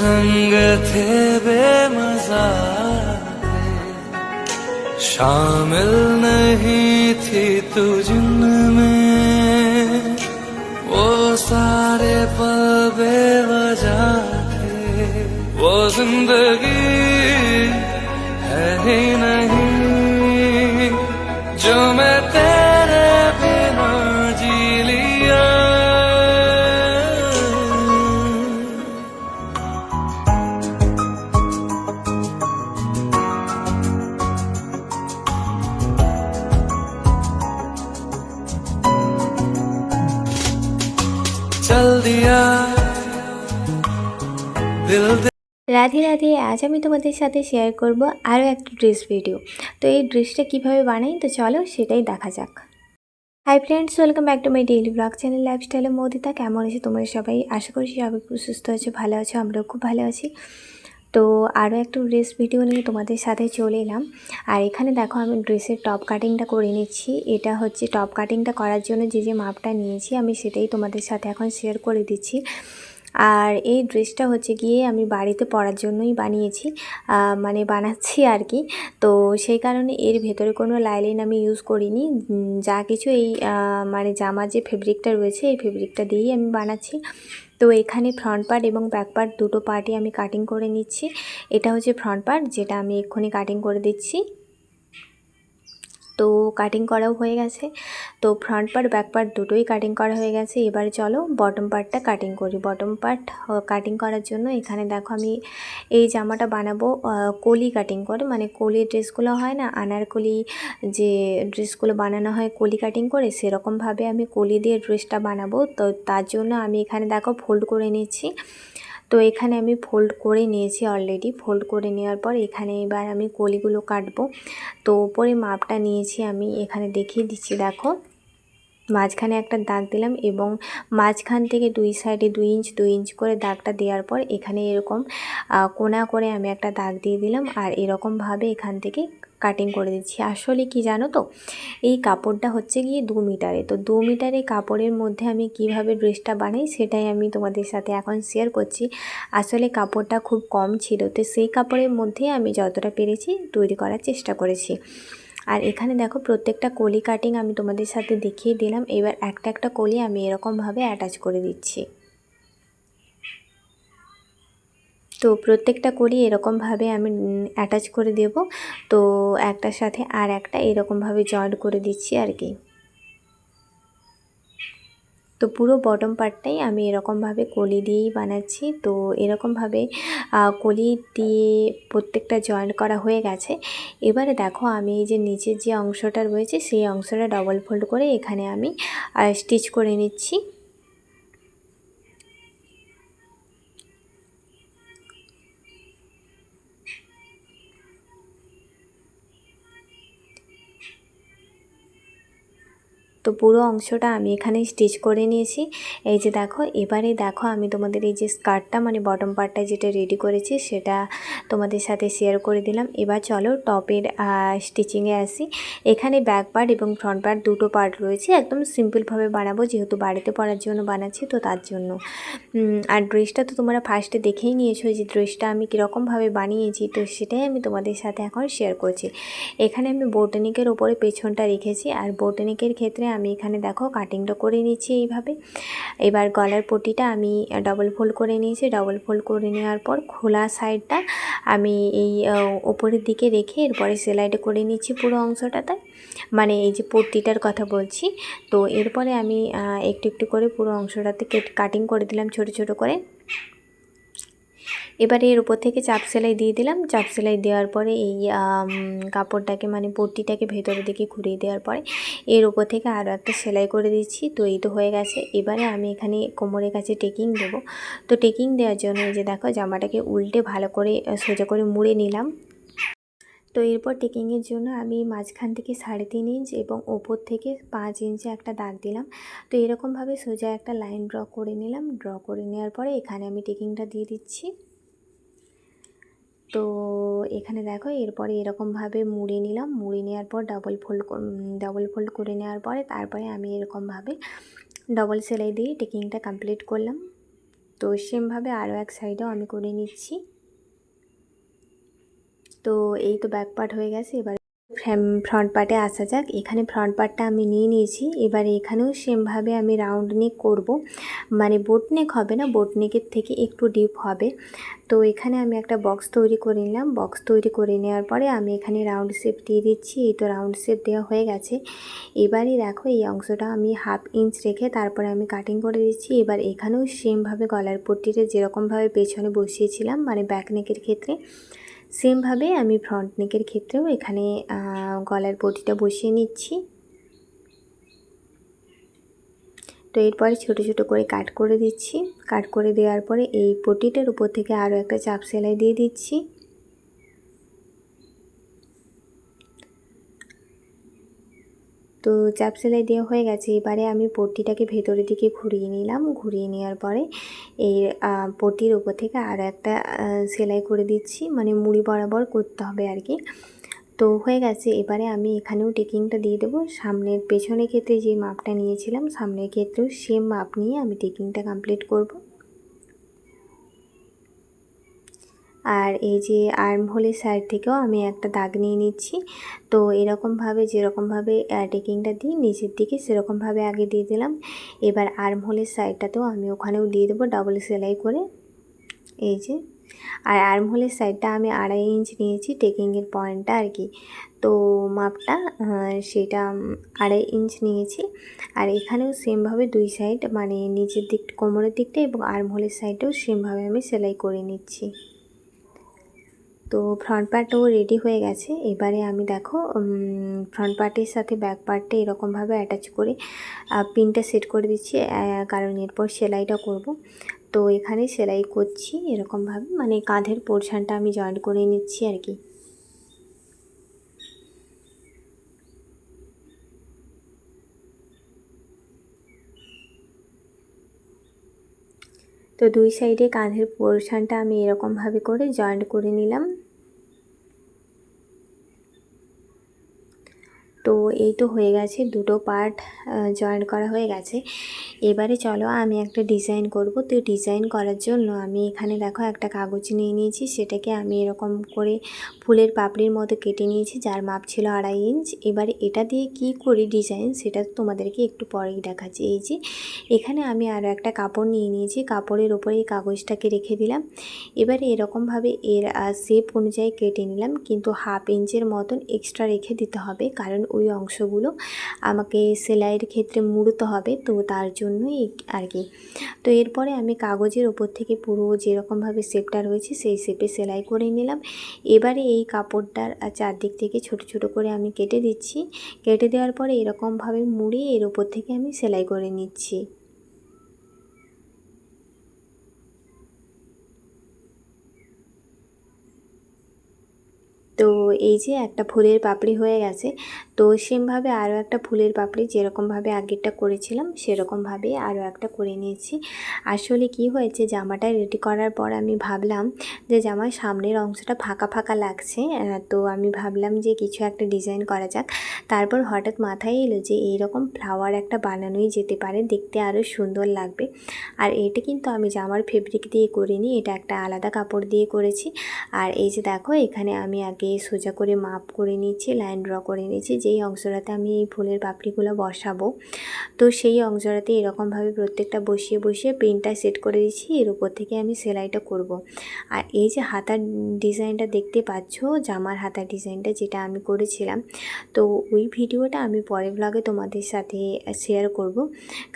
बेरंग थे बेमजा शामिल नहीं थी तू जिनमें वो सारे पल बेवजह थे। वो ज़िंदगी রাধে রাধে, আজ আমি তোমাদের সাথে শেয়ার করব আরও একটা ড্রেস ভিডিও তো এই ড্রেসটা কীভাবে বানাই? তো চলো সেটাই দেখা যাক। Hi friends welcome back to my daily blog channel লাইফস্টাইলের মদিতা কেমন আছে তোমরা সবাই? আশা করছি সবাই খুব সুস্থ আছো, ভালো আছো, আমরাও খুব ভালো আছি। তো আরও একটা ড্রেস ভিডিও নিয়ে তোমাদের সাথে চলে এলাম। আর এখানে দেখো আমি ড্রেসের টপ কাটিংটা করে নিচ্ছি। এটা হচ্ছে টপ কাটিংটা করার জন্য যে যে মাপটা নিয়েছি, আমি সেটাই তোমাদের সাথে এখন শেয়ার করে দিচ্ছি। আর এই ড্রেসটা হচ্ছে গিয়ে আমি বাড়িতে পরার জন্যই বানিয়েছি মানে বানাচ্ছি আর কি। তো সেই কারণে এর ভেতরে কোনো লাইলিন আমি ইউজ করিনি। যা কিছু এই মানে জামার যে ফেব্রিকটা রয়েছে, এই ফেব্রিকটা দিয়েই আমি বানাচ্ছি। তো এখানে ফ্রন্ট পার্ট এবং ব্যাক পার্ট দুটো পার্টই আমি কাটিং করে নিচ্ছি। এটা হচ্ছে ফ্রন্ট পার্ট যেটা আমি এক্ষুনি কাটিং করে দিচ্ছি। তো কাটিং করাও হয়ে গেছে। তো ফ্রন্ট পার্ট ব্যাক পার্ট দুটোই কাটিং করা হয়ে গেছে। এবার চলো বটম পার্টটা কাটিং করি। বটম পার্ট কাটিং করার জন্য এখানে দেখো আমি এই জামাটা বানাবো কলি কাটিং করে। মানে কলি ড্রেসগুলো হয় না, আনারকলি যে ড্রেসগুলো বানানো হয় কলি কাটিং করে, সেরকমভাবে আমি কলি দিয়ে ড্রেসটা বানাবো। তো তার জন্য আমি এখানে দেখো ফোল্ড করে নিচ্ছি। তো এখানে আমি ফোল্ড করে নিয়েছি অলরেডি ফোল্ড করে নেওয়ার পর এখানে এবার আমি কলিগুলো কাটবো। তো উপরে মাপটা নিয়েছি আমি, এখানে দেখিয়ে দিচ্ছি, দেখো। মাঝখানে একটা দাগ দিলাম এবং মাঝখান থেকে দুই সাইডে দুই ইঞ্চ দুই ইঞ্চ করে দাগটা দেওয়ার পর এখানে এরকম কোনা করে আমি একটা দাগ দিয়ে দিলাম। আর এরকমভাবে এখান থেকে কাটিং করে দিচ্ছি। আসলে কি জানো তো? এই কাপড়টা হচ্ছে গিয়ে দু মিটারে। তো দু মিটারে কাপড়ের মধ্যে আমি কীভাবে ড্রেসটা বানাই সেটাই আমি তোমাদের সাথে এখন শেয়ার করছি। আসলে কাপড়টা খুব কম ছিল, তো সেই কাপড়ের মধ্যে আমি যতটা পেরেছি তৈরি করার চেষ্টা করেছি। আর এখানে দেখো প্রত্যেকটা কলি কাটিং আমি তোমাদের সাথে দেখিয়ে দিলাম। এবার একটা একটা কলি আমি এরকমভাবে অ্যাটাচ করে দিচ্ছি। তো প্রত্যেকটা কলি এরকমভাবে আমি অ্যাটাচ করে দেব। তো একটার সাথে আর একটা এরকমভাবে জয়েন্ট করে দিচ্ছি আর কি। তো পুরো বটম পার্টটাই আমি এরকমভাবে কলি দিয়েই বানাচ্ছি। তো এরকমভাবে কলি দিয়ে প্রত্যেকটা জয়েন্ট করা হয়ে গেছে। এবারে দেখো আমি এই যে নিচের যে অংশটা রয়েছে, সেই অংশটা ডবল ফোল্ড করে এখানে আমি স্টিচ করে নিচ্ছি। তো পুরো অংশটা আমি এখানে স্টিচ করে নিয়েছি। এই যে দেখো, এবারে দেখো আমি তোমাদের এই যে স্কার্টটা মানে বটম পার্টটা যেটা রেডি করেছি, সেটা তোমাদের সাথে শেয়ার করে দিলাম। এবার চলো টপের স্টিচিংয়ে আসি। এখানে ব্যাক পার্ট এবং ফ্রন্ট পার্ট দুটো পার্ট রয়েছে। একদম সিম্পলভাবে বানাবো, যেহেতু বাড়িতে পরার জন্য বানাচ্ছি, তো তার জন্য। আর ড্রেসটা তো তোমরা ফার্স্টে দেখেই নিয়েছো যে ড্রেসটা আমি কীরকমভাবে বানিয়েছি, তো সেটাই আমি তোমাদের সাথে এখন শেয়ার করছি। এখানে আমি বোটানিকের ওপরে পেছনটা রেখেছি, আর বোটানিকের ক্ষেত্রে আমি এখানে দেখো কাটিংটা করে নিচ্ছি এইভাবে। এবার গলার পটিটা আমি ডবল ফোল্ড করে নিয়েছি। ডবল ফোল্ড করে নেওয়ার পর খোলা সাইডটা আমি এই ওপরের দিকে রেখে এরপরে সেলাইটা করে নিচ্ছি পুরো অংশটাতে। মানে এই যে পট্টিটার কথা বলছি, তো এরপরে আমি একটু একটু করে পুরো অংশটাতে কাটিং করে দিলাম ছোট ছোট করে। এবারে এর উপর থেকে চাপ সেলাই দিয়ে দিলাম। চাপ সেলাই দেওয়ার পরে এই কাপড়টাকে মানে পট্টিটাকে ভেতরের দিকে ঘুরিয়ে দেওয়ার পরে এর উপর থেকে আরও একটা সেলাই করে দিচ্ছি। তো এই তো হয়ে গেছে। এবারে আমি এখানে কোমরের কাছে টেকিং দেবো। তো টেকিং দেওয়ার জন্য এই যে দেখো জামাটাকে উল্টে ভালো করে, সোজা করে মুড়ে নিলাম। তো এরপর টেকিংয়ের জন্য আমি মাঝখান থেকে সাড়ে তিন ইঞ্চ এবং ওপর থেকে পাঁচ ইঞ্চে একটা দাগ দিলাম। তো এরকমভাবে সোজা একটা লাইন ড্র করে নিলাম। ড্র করে নেওয়ার পরে এখানে আমি টেকিংটা দিয়ে দিচ্ছি। তো এখানে দেখো, এরপরে এরকমভাবে মুড়ে নিলাম। মুড়ে নেওয়ার পর ডাবল ফোল্ড ডাবল ফোল্ড করে নেওয়ার পরে তারপরে আমি এরকমভাবে ডবল সেলাই দিয়ে টেকিংটা কমপ্লিট করলাম। তো সেমভাবে আরও এক সাইডেও আমি করে নিচ্ছি। তো এই তো ব্যাক পার্ট হয়ে গেছে। এবার ফ্রন্ট পার্টে আসা যাক। এখানে ফ্রন্ট পার্টটা আমি নিয়ে নিয়েছি। এবার এখানেও সেমভাবে আমি রাউন্ড নেক করব। মানে বোট নেক হবে না বোট নেকের থেকে একটু ডিপ হবে। তো এখানে আমি একটা বক্স তৈরি করে নিলাম। বক্স তৈরি করে নেওয়ার পরে আমি এখানে রাউন্ড শেপ দিয়ে দিচ্ছি। এই তো রাউন্ড শেপ দেওয়া হয়ে গেছে। এবারই দেখো, এই অংশটা আমি হাফ ইঞ্চ রেখে তারপরে আমি কাটিং করে দিচ্ছি। এবার এখানেও সেমভাবে গলার পট্টিটা যেরকমভাবে পেছনে বসিয়েছিলাম মানে ব্যাক নেকের ক্ষেত্রে সেমভাবে আমি ফ্রন্ট নেকের ক্ষেত্রেও এখানে গলার পটিটা বসিয়ে নিচ্ছি। তো এরপরে ছোট ছোট করে কাট করে দিচ্ছি। কাট করে দেওয়ার পরে এই পটিটার উপর থেকে আরও একটা চাপ সেলাই দিয়ে দিচ্ছি। তো চাপ সেলাই দেওয়া হয়ে গেছে। এবারে আমি পট্টিটাকে ভেতরের দিকে ঘুরিয়ে নিলাম। ঘুরিয়ে নেওয়ার পরে এই পট্টির উপর থেকে আর একটা সেলাই করে দিচ্ছি। মানে মুড়ি বরাবর করতে হবে আর কি। তো হয়ে গেছে। এবারে আমি এখানেও টেকিংটা দিয়ে দেবো। সামনের পেছনের ক্ষেত্রে যে মাপটা নিয়েছিলাম, সামনের ক্ষেত্রেও সেম মাপ নিয়ে আমি টেকিংটা কমপ্লিট করব। আর এই যে আর্ম হোলের সাইড থেকেও আমি একটা দাগ নিয়ে নিচ্ছি। তো এরকমভাবে, যেরকমভাবে টেকিংটা দিই, নিচের দিকে সেরকমভাবে আগে দিয়ে দিলাম। এবার আর্ম হোলের সাইডটাতেও আমি ওখানেও দিয়ে দেবো ডাবল সেলাই করে। এই যে, আর আর্ম হোলের সাইডটা আমি আড়াই ইঞ্চ নিয়েছি টেকিংয়ের পয়েন্টটা আর কি। তো মাপটা সেটা আড়াই ইঞ্চ নিয়েছি। আর এখানেও সেমভাবে দুই সাইড মানে নিচের দিক, কোমরের দিকটা এবং আর্ম হোলের সাইডটাও সেমভাবে আমি সেলাই করে নিচ্ছি। তো ফ্রন্ট পার্টও রেডি হয়ে গেছে। এবারে আমি দেখো ফ্রন্ট পার্টের সাথে ব্যাক পার্টে এরকমভাবে অ্যাটাচ করে পিনটা সেট করে দিচ্ছি কারণ এরপর সেলাইটা করব। তো এখানে সেলাই করছি এরকমভাবে মানে কাঁধের পোর্শানটা আমি জয়েন্ট করে নিচ্ছি আর কি। তো দুই সাইডে কাঁধের পোর্শানটা আমি এরকমভাবে করে জয়েন্ট করে নিলাম। তো এই তো হয়ে গেছে, দুটো পার্ট জয়েন করা হয়ে গেছে। এবারে চলো আমি একটা ডিজাইন করব। তো ডিজাইন করার জন্য আমি এখানে দেখো একটা কাগজ নিয়ে নিয়েছি, সেটাকে আমি এরকম করে ফুলের পাপড়ির মতো কেটে নিয়েছি, যার মাপ ছিল আড়াই ইঞ্চ এবারে এটা দিয়ে কি করি ডিজাইন সেটা তোমাদেরকে একটু পরেই দেখাচ্ছি। এই যে, এখানে আমি আরও একটা কাপড় নিয়ে নিয়েছি, কাপড়ের ওপরে এই কাগজটাকে রেখে দিলাম। এবারে এরকমভাবে এর শেপ অনুযায়ী কেটে নিলাম, কিন্তু হাফ ইঞ্চের মতন এক্সট্রা রেখে দিতে হবে, কারণ অংশগুলো আমাকে সেলাইয়ের ক্ষেত্রে মুড়তে হবে, তো তার জন্যই আর কি। তো এরপরে আমি কাগজের ওপর থেকে পুরো যেরকমভাবে শেপটা রয়েছে সেই শেপে সেলাই করে নিলাম। এবারে এই কাপড়টার চারদিক থেকে ছোট ছোট করে আমি কেটে দিচ্ছি। কেটে দেওয়ার পরে এরকমভাবে মুড়ে এর ওপর থেকে আমি সেলাই করে নিচ্ছি। তো এই যে একটা ফুলের পাপড়ি হয়ে গেছে, তো সেমভাবে আরও একটা ফুলের পাপড়ি যেরকমভাবে আগেরটা করেছিলাম সেরকমভাবে আরও একটা করে নিয়েছি। আসলে কি হয়েছে, জামাটা রেডি করার পর আমি ভাবলাম যে জামার সামনের অংশটা ফাঁকা ফাঁকা লাগছে তো আমি ভাবলাম যে কিছু একটা ডিজাইন করা যাক। তারপর হঠাৎ মাথায় এলো যে এইরকম ফ্লাওয়ার একটা বানানোই যেতে পারে, দেখতে আরও সুন্দর লাগবে। আর এটা কিন্তু আমি জামার ফেব্রিক দিয়ে করিনি, এটা একটা আলাদা কাপড় দিয়ে করেছি। আর এই যে দেখো, এখানে আমি আগে সোজা করে মাপ করে নিচ্ছি লাইন ড্র করে নিচ্ছি যেই অংশটাতে আমি এই ফুলের পাপড়িগুলো বসাবো, তো সেই অংশটাতে এরকমভাবে প্রত্যেকটা বসিয়ে বসিয়ে পেনটা সেট করে দিচ্ছি এর উপর থেকে আমি সেলাইটা করব। আর এই যে হাতার ডিজাইনটা দেখতে পাচ্ছ, জামার হাতার ডিজাইনটা যেটা আমি করেছিলাম, তো ওই ভিডিওটা আমি পরের ব্লগে তোমাদের সাথে শেয়ার করব।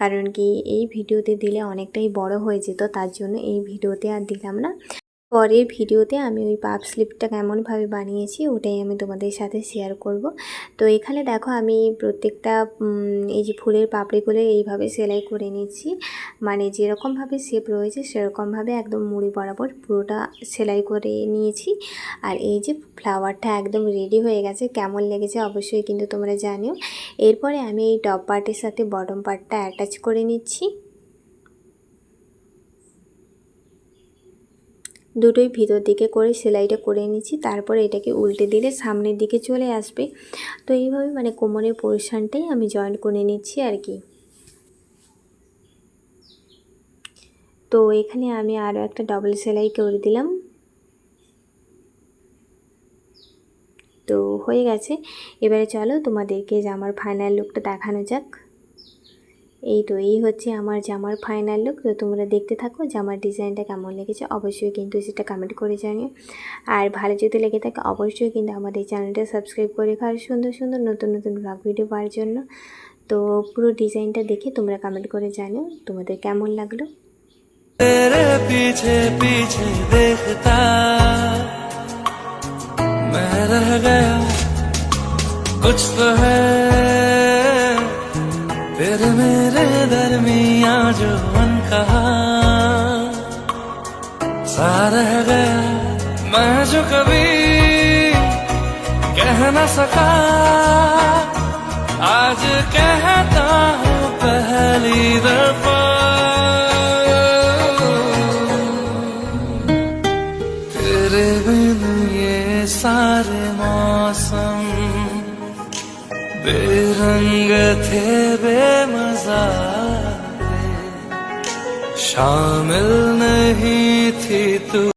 কারণ কি, এই ভিডিওতে দিলে অনেকটাই বড় হয়ে যেত, তার জন্য এই ভিডিওতে আর দিলাম না। পরের ভিডিওতে আমি ওই পাপ স্লিপটা কেমনভাবে বানিয়েছি, ওটাই আমি তোমাদের সাথে শেয়ার করব। তো এখানে দেখো আমি প্রত্যেকটা এই যে ফুলের পাপড়িগুলো এইভাবে সেলাই করে নিচ্ছি। মানে যেরকমভাবে শেপ রয়েছে, সেরকমভাবে একদম মুড়ি বরাবর পুরোটা সেলাই করে নিয়েছি। আর এই যে ফ্লাওয়ারটা একদম রেডি হয়ে গেছে, কেমন লেগেছে অবশ্যই কিন্তু তোমরা জানিও। এরপরে আমি এই টপ পার্টের সাথে বটম পার্টটা অ্যাটাচ করে নিচ্ছি। দুটোই ভিতর দিকে করে সেলাইটা করে নিচ্ছি। তারপর এটাকে উল্টে দিলে সামনের দিকে চলে আসবে। তো এইভাবে মানে কোমরের পোর্শনটাই আমি জয়েন করে নিচ্ছি আর কি তো এখানে আমি আরও একটা ডবল সেলাই করে দিলাম। তো হয়ে গেছে। এবারে চলো তোমাদেরকে জামার ফাইনাল লুকটা দেখানো যাক। এই তো এই হচ্ছে আমার জামার ফাইনাল লুক তো তোমরা দেখতে থাকো জামার ডিজাইনটা কেমন লেগেছে অবশ্যই কিন্তু সেটা কমেন্ট করে জানিও আর ভালো যদি লেগে থাকে অবশ্যই কিন্তু আমাদের চ্যানেলটা সাবস্ক্রাইব করে রাখো আর সুন্দর সুন্দর নতুন নতুন ব্লগ ভিডিও পাওয়ার জন্য তো পুরো ডিজাইনটা দেখে তোমরা কমেন্ট করে জানিও তোমাদের কেমন লাগলো तेरे पीछे पीछे देखता मैं रह गया कुछ तो है तेरे मेरे दरमिया जो मन कहा। सा रह गया मैं जो कभी कह न सका। आज कहता हूँ पहली दफ़ा। तेरे बिन ये सारे मौसम, बेरंग थे बेमजा शामिल नहीं थी तू।